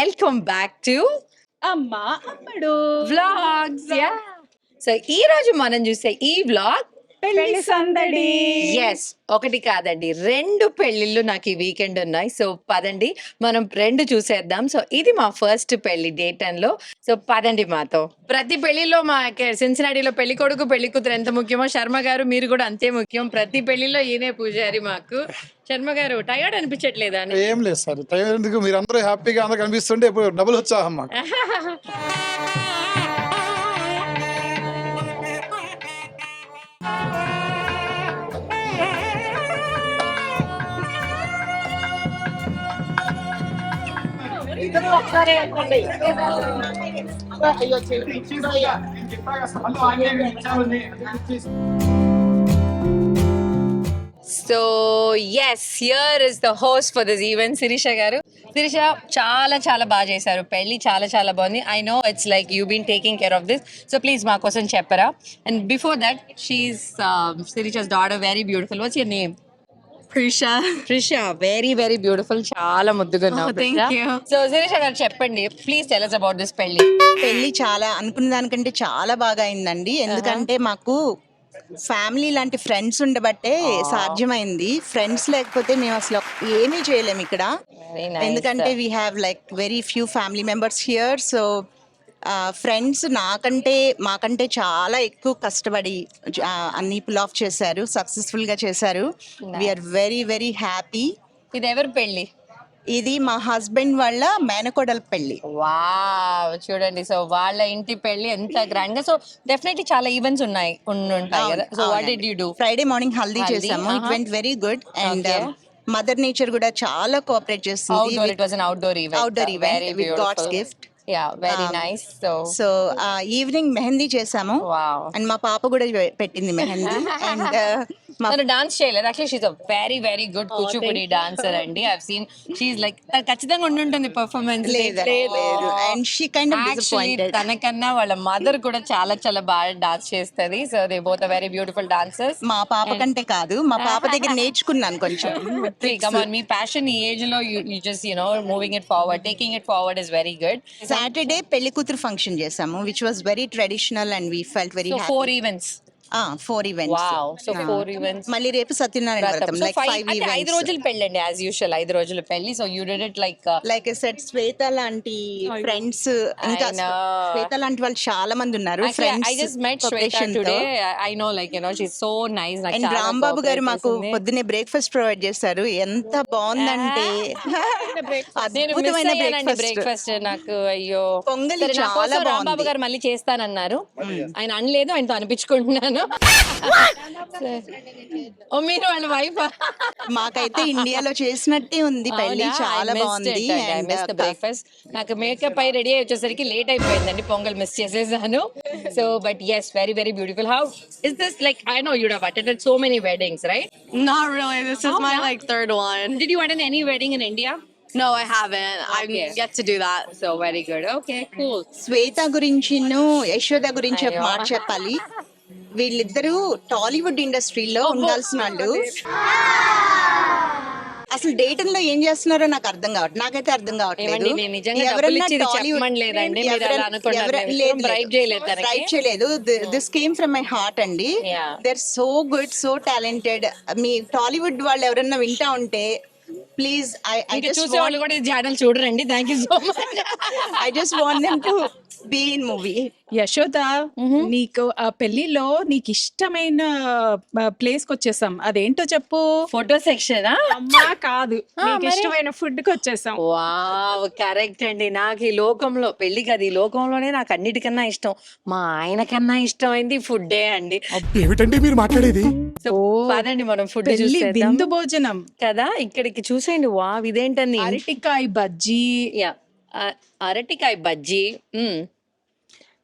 Welcome back to అమ్మా అమ్మడు. Vlogs yeah so ఈ రోజు మనం చూసే ఈ వ్లాగ్ పెళ్ళి సందడి. ఎస్ ఒకటి కాదండి రెండు పెళ్ళిళ్ళు నాకు ఈ వీకెండ్ ఉన్నాయి. సో పదండి మనం రెండు చూసేద్దాం. సో ఇది మా ఫస్ట్ పెళ్ళి డే టెన్లో సో పదండి మాతో. ప్రతి పెళ్ళిలో మా సిన్సినాడిలో పెళ్ళి కొడుకు పెళ్ళి కూతురు ఎంత ముఖ్యమో శర్మ గారు మీరు కూడా అంతే ముఖ్యం. ప్రతి పెళ్ళిలో ఈయనే పూజారి మాకు. శర్మ గారు టయర్డ్ అనిపించట్లేదా అని? ఏం లేదు సార్ టైం ఎందుకు? మీరు అందరూ హ్యాపీగా అందరూ కనిపిస్తుంటే ఇప్పుడు డబుల్ ఉత్సాహం మాకు. So yes here is the host for this event Shirisha గారు. శిరీష చాలా చాలా బాగా చేశారు. పెళ్ళి చాలా చాలా బాగుంది. I know it's like you been taking care of this so please మా కోసం చెప్పరా. And before that she's Shirisha's daughter very beautiful what's your name Prisha Prisha very very beautiful చాలా ముద్దుగా Oh, thank you. So Shirisha గారు చెప్పండి. Please tell us about this పెళ్ళి పెళ్ళి చాలా అనుకున్న దానికంటే చాలా బాగా అయిందండి. ఎందుకంటే మాకు ఫ్యామిలీ లాంటి ఫ్రెండ్స్ ఉండబట్టే సాధ్యమైంది. ఫ్రెండ్స్ లేకపోతే మేము అసలు ఏమీ చేయలేము ఇక్కడ. ఎందుకంటే we have like very few family members here so friends నాకంటే మాకంటే చాలా ఎక్కువ కష్టపడి అన్ని పుల్ ఆఫ్ చేశారు సక్సెస్ఫుల్గా చేశారు. వీఆర్ వెరీ వెరీ హ్యాపీ ఇది ఎవరు పెళ్ళి ఇది మా హస్బెండ్ వాళ్ళ మేనకోడల పెళ్ళి వావ్ చూడండి. సో వాళ్ళ ఇంటి పెళ్ళి ఎంత గ్రాండ్గా. సో డెఫినెట్లీ చాలా ఈవెంట్స్ ఉన్నాయి ఉండి ఉంటాయి కదా. So what did you do Friday morning haldi చేసాము. It. Went very good and. Mother nature కూడా చాలా కోఆపరేట్ చేస్తుంది. God's beautiful. gift. yeah very nice. So so evening mehndi చేసాము. అండ్ మా పాప కూడా పెట్టింది మెహందీ అండ్ తను డాన్స్ చేయలేదు. Actually she's a very very good Kuchipudi dancer అండి. ఐ సీన్ షీఈ్ లైక్ ఖచ్చితంగా ఉండి ఉంటుంది పర్ఫార్మెన్స్ లేదు లేదు. And she kind of disappointed తనకన్నా వాళ్ళ మదర్ కూడా చాలా చాలా బాగా డాన్స్ చేస్తది. So they both very beautiful dancers మా పాప కంటే కాదు మా పాప దగ్గర నేర్చుకున్నాను కొంచెం. Come on మీ ప్యాషన్ ఈ ఏజ్లో you just you know moving it forward taking it forward is very good Saturday పెళ్ళి కూతురు ఫంక్షన్ చేసాము which was very traditional and we felt very so four events four events wow so four events మళ్ళీ రేపు సత్యనారాయణ వ్రతం like five ఐదు events రోజులు పెళ్ళండి as usual ఐదు రోజులు పెళ్ళి so you did it like like set Shweta లాంటి ఫ్రెండ్స్ ఇంకా. శ్వేత లాంటి వాళ్ళు చాలా మంది ఉన్నారు I just met Shweta today I know like you know she so nice and Rambabu గారు మాకు పొద్దున్నే బ్రేక్ఫాస్ట్ ప్రొవైడ్ చేస్తారు ఎంత బాగుందంటే. అద్భుతమైన బ్రేక్ఫాస్ట్ నాకు అయ్యో. పొంగలి చాలా రాంబాబు. గారు మళ్ళీ చేస్తానన్నారు. ఆయన అనలేదు ఆయనతో అనిపించుకుంటున్నాను. అయ్యో మీరు వాళ్ళ వైఫ్ మాకైతే ఇండియాలో చేసినట్టే ఉంది పెళ్ళి చాలా బాగుంది. Uh, నాకు మేకప్ అయి రెడీ అయ్యి వచ్చేసరికి లేట్ అయిపోయిందండి. పొంగల్ మిస్ చేసేసాను. So but yes very very beautiful how is this like I know you'd have so many weddings right did any wedding in India No, I haven't. Okay. I've yet to do that. So very good. Okay, cool. Sweta Gurinchinu, Eshoda Gurinchap Marchapali. వీళ్ళిద్దరూ టాలీవుడ్ ఇండస్ట్రీలో ఉండాల్సిన వాళ్ళు అసలు డేటన్లో ఏం చేస్తున్నారో నాకు అర్థం కావట్లేదు నాకైతే అర్థం bribe చేయలేదు this came from my heart అండి. Yeah. They're so good so talented మీ టాలీవుడ్ వాళ్ళు ఎవరన్నా వింటా ఉంటే ప్లీజ్ ఐ చూసే వాళ్ళు కూడా ఈ channel చూడరండి. Thank you so much I just want them to be in movie Yashoda నీకు ఆ పెళ్ళిలో నీకు ఇష్టమైన ప్లేస్కి వచ్చేసాం అదేంటో చెప్పు? ఫోటో సెక్షనా అమ్మా కాదు. నీకు? ఇష్టమైన ఫుడ్కి వచ్చేసాం వావ్ కరెక్ట్ అండి. నాకు ఈ లోకంలో పెళ్ళి కదా ఈ లోకంలోనే నాకు అన్నిటికన్నా ఇష్టం. మా ఆయన కన్నా ఇష్టమైంది ఫుడ్డే అండి. ఏమిటండి మీరు మాట్లాడేది? సో పదండి మనం ఫుడ్ చూసేద్దాం. విందు భోజనం. కదా ఇక్కడికి చూసేయండి వావ్ ఇదేంటండి అరటికాయ బజ్జీ. యా. అరటికాయ బజ్జీ. మ్మ్.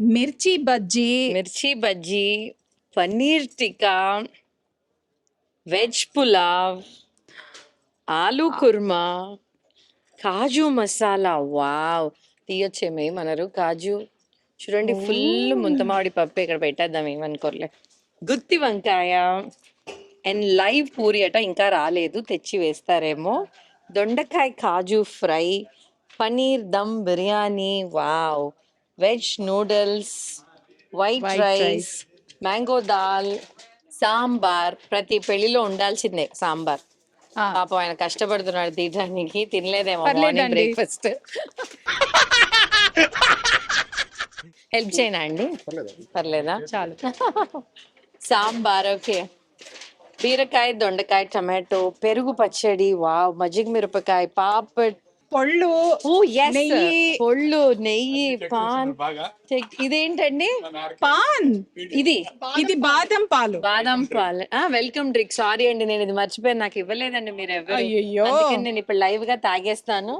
మిర్చి బజ్జీ. మిర్చి బజ్జీ పన్నీర్ టిక్కా వెజ్ పులావ్ ఆలూ కుర్మా కాజు మసాలా. వావ్. తీయొచ్చేమో ఏమన్నారు కాజు. చూడండి ఫుల్ ముంతమామిడి పప్పు ఇక్కడ పెట్టేద్దాం ఏమనుకోలే గుత్తి వంకాయ. అండ్ లైవ్ పూరి అట ఇంకా రాలేదు తెచ్చి వేస్తారేమో. దొండకాయ kaju fry paneer dum biryani wow. Veg noodles white rice. Mango dal sambar. ప్రతి పెళ్ళిలో ఉండాల్సిందే సాంబార్. ఆ, పాపం ఆయన కష్టపడుతున్నాడు తినడానికి తినలేదేమో పర్లేదండి. మార్నింగ్ బ్రేక్ఫాస్ట్ హెల్ప్ చేయనా అండి పర్లేదా? చాలు. సాంబార్ ఓకే. బీరకాయ దొండకాయ టమాటో పెరుగు పచ్చడి వావ్ మజ్జిగ మిరపకాయ పాపడ్. పళ్ళు నెయ్యి. పొళ్ళు నెయ్యి పాన్. ఇదేంటండి? పాన్. ఇది. ఇది. బాదం పాలు. బాదం పాలు. Welcome drink. సారీ అండి నేను ఇది మర్చిపోయాను. నాకు ఇవ్వలేదండి మీరు ఎవరు నేను ఇప్పుడు లైవ్గా తాగేస్తాను.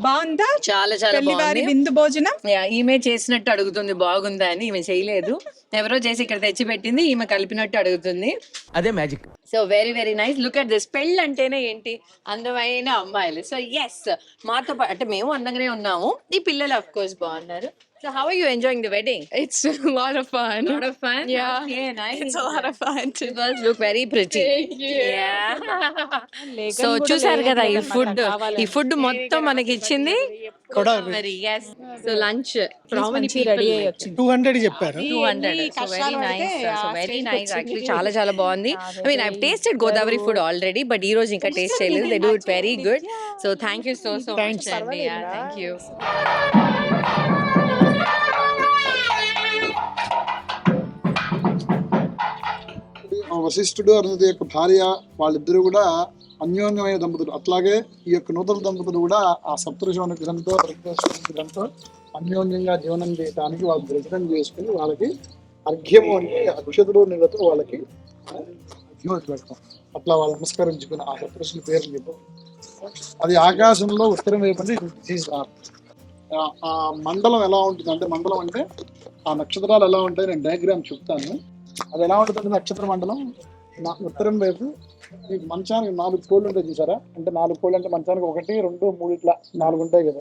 బాగుందా? చాలా చాలా విందు భోజనం? యా, ఈమె చేసినట్టు అడుగుతుంది బాగుందా అని. ఈమె చేయలేదు. ఎవరో చేసి ఇక్కడ తెచ్చి పెట్టింది ఈమె కలిపినట్టు అడుగుతుంది. అదే magic so very very nice look at this పెళ్ళి అంటేనే ఏంటి? అందమైన అమ్మాయిలు. సో ఎస్ మాతో పాటు అంటే మేము అందంగానే ఉన్నాము. ఈ పిల్లలు అఫ్ కోర్స్ బాగున్నారు. So how are you enjoying the wedding It's a lot of fun. lot of fun? Yeah. okay nice. It's a lot of fun. you girls look very pretty. Thank you. So చూసారు కదా ఈ food ఈ food మొత్తం మనకి ఇచ్చింది. మరి yes so lunch ready అయ్యి వచ్చింది టూ హండ్రెడ్ చెప్పారు. Two hundred so very nice so very nice actually చాలా చాలా బాగుంది. I mean I tasted Godavari food already but ఈ రోజు ఇంకా టేస్ట్ చేయలేదు. They do it very good so thank you so so much అండి thank you వశిష్ఠుడు అరుణతి యొక్క భార్య వాళ్ళిద్దరూ కూడా అన్యోన్యమైన దంపతులు. అట్లాగే ఈ యొక్క నూతన దంపతులు కూడా ఆ సప్తఋషి అనుగ్రహంతో అనుగ్రహంతో అన్యోన్యంగా జీవనం చేయడానికి వాళ్ళు దర్శనం చేసుకుని వాళ్ళకి అర్ఘ్యము అంటే అక్షతులు నీళ్ళతో వాళ్ళకి అర్ఘ్యం అట్లా వాళ్ళు నమస్కరించుకుని ఆ సప్తృషుల పేర్లు చెప్పు. అది ఆకాశంలో ఉత్తరం వైపు అంటే ఆ- ఆ మండలం ఎలా ఉంటుంది? అంటే మండలం అంటే ఆ నక్షత్రాలు ఎలా ఉంటాయి? నేను డయాగ్రామ్ చెప్తాను. అది ఎలా ఉంటుంది నక్షత్ర మండలం నా ఉత్తరం వైపు ఈ మంచానికి నాలుగు కోళ్ళు ఉంటాయి చూసారా? అంటే నాలుగు కోళ్ళు అంటే మంచానికి ఒకటి రెండు మూడు ఇట్లా నాలుగు ఉంటాయి కదా.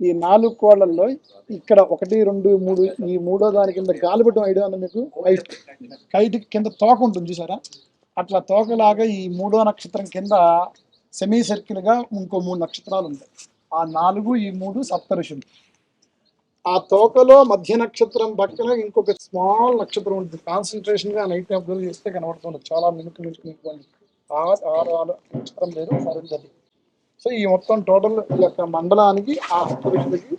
ఈ నాలుగు కోళ్ళల్లో ఇక్కడ ఒకటి రెండు మూడు ఈ మూడో దాని కింద గాలిపటం ఐడియా ఉంది మీకు? వైట్ కైట్ కింద తోక ఉంటుంది చూసారా? అట్లా తోకలాగా ఈ మూడో నక్షత్రం కింద సెమీ సర్కిల్గా ఇంకో మూడు నక్షత్రాలు ఉంటాయి. ఆ నాలుగు ఈ మూడు సప్త ఋషులు. ఆ తోకలో మధ్య నక్షత్రం పక్కన ఇంకొక స్మాల్ నక్షత్రం ఉంటుంది. కాన్సన్ట్రేషన్గా నైట్ అబ్జర్వ్ చేస్తే కనబడుతుంది. చాలా మినుకు మినుకు మినుకు ఆ ఆరు ఆరు నక్షత్రం లేదు అరుంధతి సో ఈ మొత్తం టోటల్ యొక్క మండలానికి ఆ పురుషులకి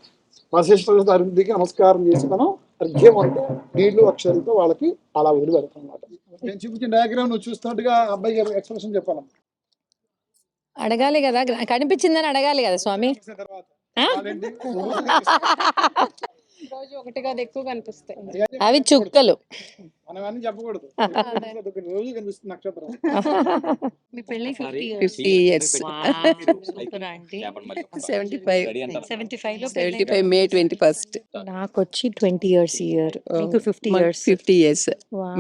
వశిష్ఠ అరుంధికి నమస్కారం చేసి మనం అర్ఘ్యం అంటే నీళ్ళు అక్షరాలతో వాళ్ళకి అలా వదిలి పెడతాం అన్నమాట నేను చూపించిన డయాగ్రామ్ నువ్వు చూస్తున్నట్టుగా అబ్బాయి గారు ఎక్స్ప్రెషన్ చెప్పాలి అడగాలి కదా. కనిపించిందని అడగాలి కదా స్వామి. తర్వాత? రోజు ఒకటి కాదు ఎక్కువ కనిపిస్తాయి. అవి చుక్కలు. మనం అన్ని చెప్పకూడదు. అదొక రోజు కనిపిస్తుంది నక్షత్రం. మీ పెళ్ళి fifty years. Seventy five seventy ఫైవ్లో seventy five May twenty first నాకు వచ్చి ట్వంటీ ఇయర్స్ ఇయర్ మీకు fifty years fifty years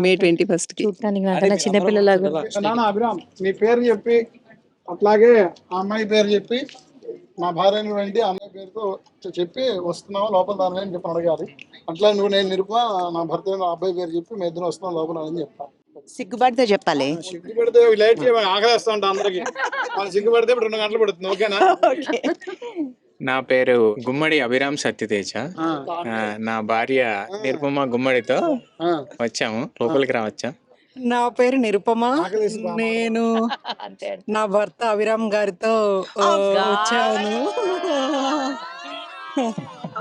May twenty ఫస్ట్కి. చూడటానికి నాకన్నా చిన్నపిల్లలాగా అభిరామ్ మీ పేరు చెప్పి అట్లాగే ఆ అమ్మాయి పేరు చెప్పి మా భార్యను వెంటి ఆ అమ్మాయి పేరుతో చెప్పి వస్తున్నావా? లోపల దాని అని చెప్పి అడగాలి. అట్లా నువ్వు నేను నిరుప నా భర్త నా అబ్బాయి పేరు చెప్పి మీ ఇద్దరు వస్తున్నాం లోపల అని చెప్తా. సిగ్గుపడితే చెప్పాలి. సిగ్గుపడితే లేట్ చేయమని ఆకలేస్తా ఉంటా అందరికి. వాళ్ళు సిగ్గుపడితే ఇప్పుడు రెండు గంటలు పడుతుంది ఓకేనా? నా పేరు గుమ్మడి అభిరామ్ సత్యతేజ. నా భార్య నిరుపమ గుమ్మడితో. వచ్చాము. లోపలికి రావచ్చా? నా పేరు నిరుపమ. నేను అంతే నా భర్త అభిరామ్ గారితో వచ్చాను.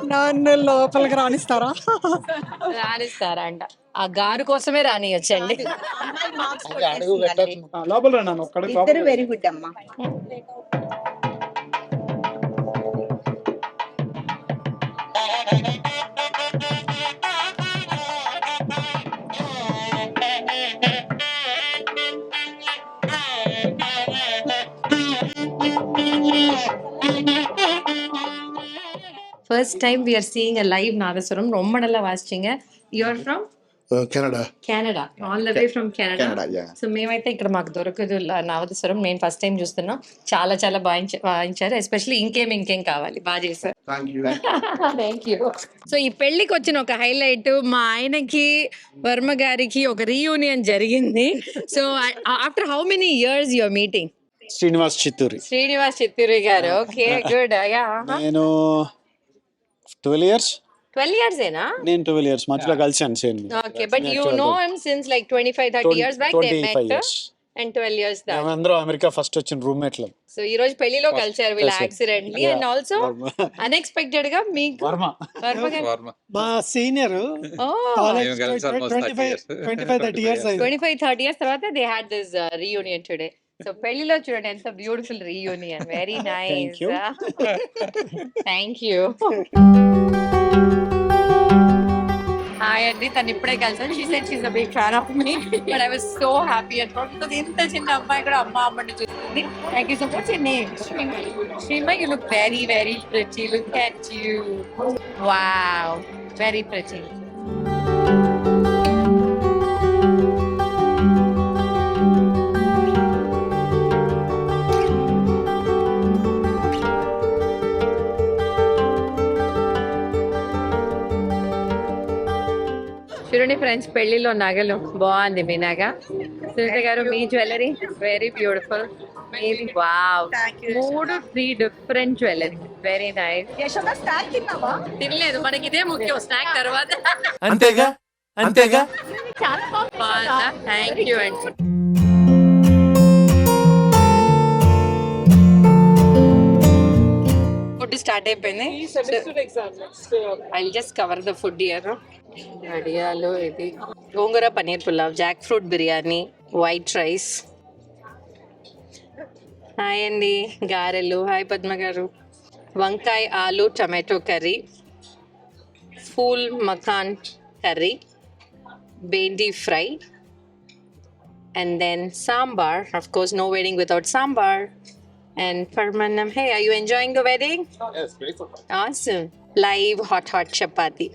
నన్ను లోపలికి రాణిస్తారా రాణిస్తారంట ఆ గారు కోసమే రానియొచ్చండి. వెరీ గుడ్ అమ్మా. First time we are seeing a live nadaswaram ரொம்ப நல்லா வாசிச்சிங்க you are from Canada Canada all the way from Canada so మేమైతే ఇక్కడ మాకు దొరకదు నావదస్వరం నేను ఫస్ట్ టైం చూస్తున్నాం. చాలా చాలా బాగా ఎస్పెషల్లీ ఇంకేం ఇంకేం కావాలి. బాగా చేశారు. థ్యాంక్ యూ సో ఈ పెళ్ళికి వచ్చిన ఒక హైలైట్ మా ఆయనకి వర్మ గారికి ఒక రీయూనియన్ జరిగింది. So after how many years your meeting Srinivas Chitturi. Srinivas Chitturi గారు. Okay good uh-huh. నేను ట్వెల్వ్ ఇయర్స్ ట్వెల్వ్ ఇయర్స్ ఏనా? నేను ట్వెల్వ్ ఇయర్స్ మధ్యలో కలిసాను same. Okay but you know him since like twenty five thirty years back they met and twelve years దా మేమందరం America first వచ్చిన రూమ్మేట్లు so ఈ రోజు పెళ్ళిలో కలిసారు వీళ్ళ. యాక్సిడెంట్లీ. అండ్ ఆల్సో అన్ఎక్స్పెక్టెడ్గా మీకు వర్మ. వర్మ మా senior Oh, twenty five thirty years తర్వాత they had this reunion today so పెళ్ళిలో చూడండి ఎంత beautiful reunion very nice you. Thank you hi అండి తను ఇప్పుడే కలిసాను she set she's big fan of me but I was so happy and because ఇంత చిన్న అమ్మాయి కూడా అమ్మ అమ్మని చూస్తుంది. Thank you so much name Shrima you look very very pretty look at you wow very pretty చూడండి friends పెళ్ళిలో నగలు. బాగుంది మీ నగ. సునీత గారు మీ జ్యువెలరీ? వెరీ బ్యూటిఫుల్ మీది వావ్ మూడు three different jewellery very nice తినలేదు మనకి ఇదే ముఖ్యం స్నాక్ తర్వాత. అంతేగా? అంతేగా? బాగుందా? థ్యాంక్ యూ అండి. ఫుడ్ స్టార్ట్ అయిపోయింది. I just cover the food here వడియాలు ఇది. Gongura paneer pulao jackfruit biryani white rice hi అండి గారెలు. హాయ్ పద్మ గారు. వంకాయ aloo tomato curry. Phool makhana curry. Bhindi fry and then sambar. Of course, no wedding without sambar. And Parmanam, hey, are you enjoying the wedding? Yes, great. Awesome. Live hot hot chapati.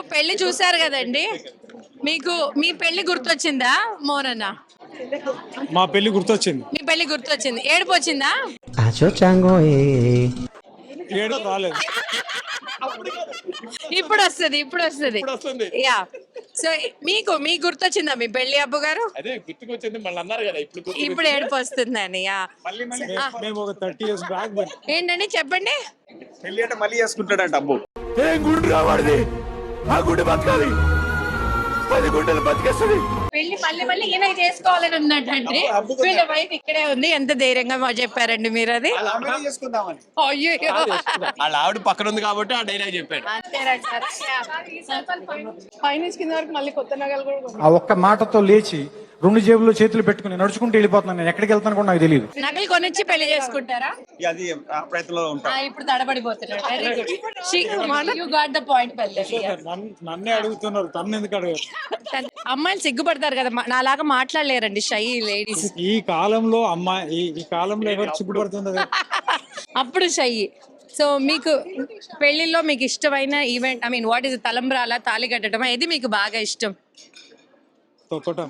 పెళ్ళి చూసారు కదండి? మీకు మీ పెళ్ళి గుర్తొచ్చిందా మోరన్న? మా పెళ్ళి గుర్తొచ్చింది. మీ పెళ్ళి గుర్తొచ్చింది. ఏడుపు వచ్చిందా? ఏడు రాలేదు. ఇప్పుడు వస్తుంది ఇప్పుడు వస్తుంది. యా. సో మీకు మీకు గుర్తొచ్చిందా మీ పెళ్ళి అబ్బు గారు? అదే గుర్తుకొచ్చింది మళ్ళీ అన్నారు కదా ఇప్పుడు ఇప్పుడు ఏడుపు వస్తుందని యా. మే- మేము ఒక థర్టీ ఇయర్స్ బ్యాక్ ఏంటండి చెప్పండి. పెళ్ళి అంటే మళ్ళీ చేసుకుంటాడంట అబ్బు. ఏం ఆ గుండె బతకాలి. పది గుండెలు బతికేస్తుంది. పెళ్ళి మళ్ళీ మళ్ళీ ఈయన చేసుకోవాలని ఉన్నట్టండి వీళ్ళ వైఫ్ ఇక్కడే ఉంది. ఎంత ధైర్యంగా మా చెప్పారండి మీరు అది? చేసుకుందామని. అయ్యో. వాళ్ళ ఆవిడ పక్కన ఉంది కాబట్టి ఆ డైలాగ్ చెప్పాడు. పైనుంచి కింద వరకు మళ్ళీ కొత్త నగలు కూడా ఆ ఒక్క మాటతో లేచి రెండు జేబుల్లో చేతులు పెట్టుకుని నడుచుకుంటూ వెళ్ళిపోతున్నాను. నేను ఎక్కడికి వెళ్తాను కూడా నాకు తెలియదు నగలు కొనిచ్చి పెళ్ళి చేసుకుంటారా? అది ఆ ప్రయత్నంలో ఉంటాం. ఇప్పుడు తడబడిపోతున్నాడు very good you got the point పల్లె నన్నే అడుగుతున్నారు. తను ఎందుకు అడగారు? అమ్మాయిలు సిగ్గుపడతారు కదా. మా- నాలాగా మాట్లాడలేరండి. Shy ladies. ఈ కాలంలో అమ్మాయి ఈ- ఈ కాలంలో ఎవరు సిగ్గుపడుతుంది అప్పుడు షై. సో మీకు పెళ్ళిలో మీకు ఇష్టమైన event I mean what is తలంబ్రాల తాళి కట్టడం ఏది మీకు బాగా ఇష్టం? తొక్కటం.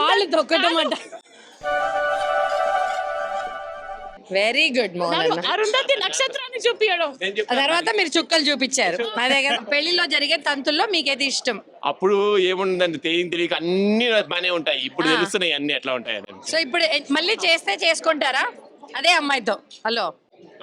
కాళ్ళు తొక్కటం అంట. వెరీ గుడ్ మోహన్ అరుంధతి నక్షత్రాన్ని చూపించడం ఆ తర్వాత మీరు చుక్కలు చూపించారు. అదే కదా పెళ్ళిలో జరిగే తంతుల్లో మీకేది ఇష్టం. అప్పుడు ఏముందండి తెలియని తెలియక అన్ని బానే ఉంటాయి. ఇప్పుడు తెలుస్తున్నాయి అన్ని ఎట్లా ఉంటాయి సో ఇప్పుడు మళ్ళీ చేస్తే చేసుకుంటారా? అదే అమ్మాయితో. హలో.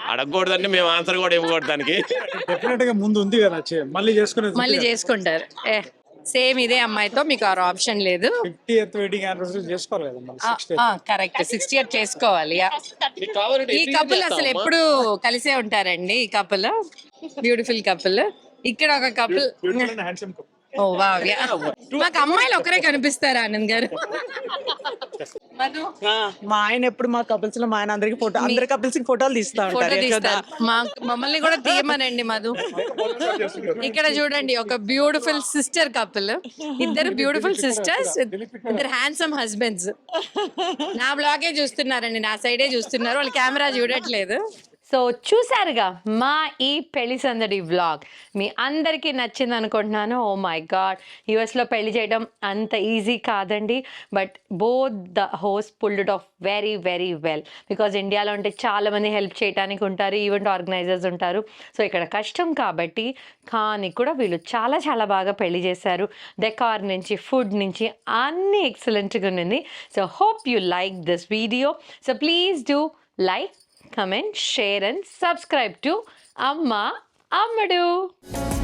అడగకూడదంటే మేము ఆన్సర్ కూడా ఇవ్వకూడదు దానికి. డెఫినెట్గా ముందు ఉంది కదా చే- మళ్ళీ చేసుకునేది మళ్ళీ చేసుకుంటారు. ఏ. సేమ్ ఇదే అమ్మాయితో మీకు ఆ ఆప్షన్ లేదు. ఫిఫ్టీ ఎత్ వెడ్డింగ్ యానివర్సరీ చేసుకోవాలి కదా మళ్ళీ సిక్స్టీ కరెక్ట్. సిక్స్టీ ఇయర్ చేసుకోవాలి ఈ కపుల్ అసలు? ఎప్పుడు కలిసే ఉంటారండి ఈ కపుల్ బ్యూటిఫుల్ కపుల్ ఇక్కడ ఒక couple handsome oh wow. Yeah. మాకు అమ్మాయిలు ఒకరే కనిపిస్తారా ఆనంద్ గారు? మా ఆయన ఎప్పుడు మా కపుల్స్లో మా ఆయన అందరికి ఫోటో అందరి కపుల్స్ ఫోటోలు తీస్తా ఫోటో. తీస్తారు మా మమ్మల్ని కూడా తీయమనండి మధు. ఇక్కడ చూడండి ఒక బ్యూటిఫుల్ సిస్టర్ కపుల్ ఇద్దరు బ్యూటిఫుల్ సిస్టర్స్ ఇద్దరు హ్యాండ్సమ్ హస్బెండ్స్ నా బ్లాగే చూస్తున్నారండి నా సైడే చూస్తున్నారు వాళ్ళు కెమెరా చూడట్లేదు. సో చూసారుగా మా ఈ పెళ్ళి సందడి వ్లాగ్. మీ అందరికీ నచ్చింది అనుకుంటున్నాను ఓ oh మై గాడ్ యుఎస్లో పెళ్ళి చేయడం అంత ఈజీ కాదండి. But both the host pulled off very very well because ఇండియాలో ఉంటే చాలామంది హెల్ప్ చేయడానికి ఉంటారు ఈవెంట్ ఆర్గనైజర్స్ ఉంటారు. సో ఇక్కడ కష్టం కాబట్టి కానీ కూడా వీళ్ళు చాలా చాలా బాగా పెళ్ళి చేశారు. డెకార్ నుంచి ఫుడ్ నుంచి అన్నీ ఎక్సలెంట్గా ఉంది so hope you like this video so please do like comment, share and subscribe to Amma Ammadu.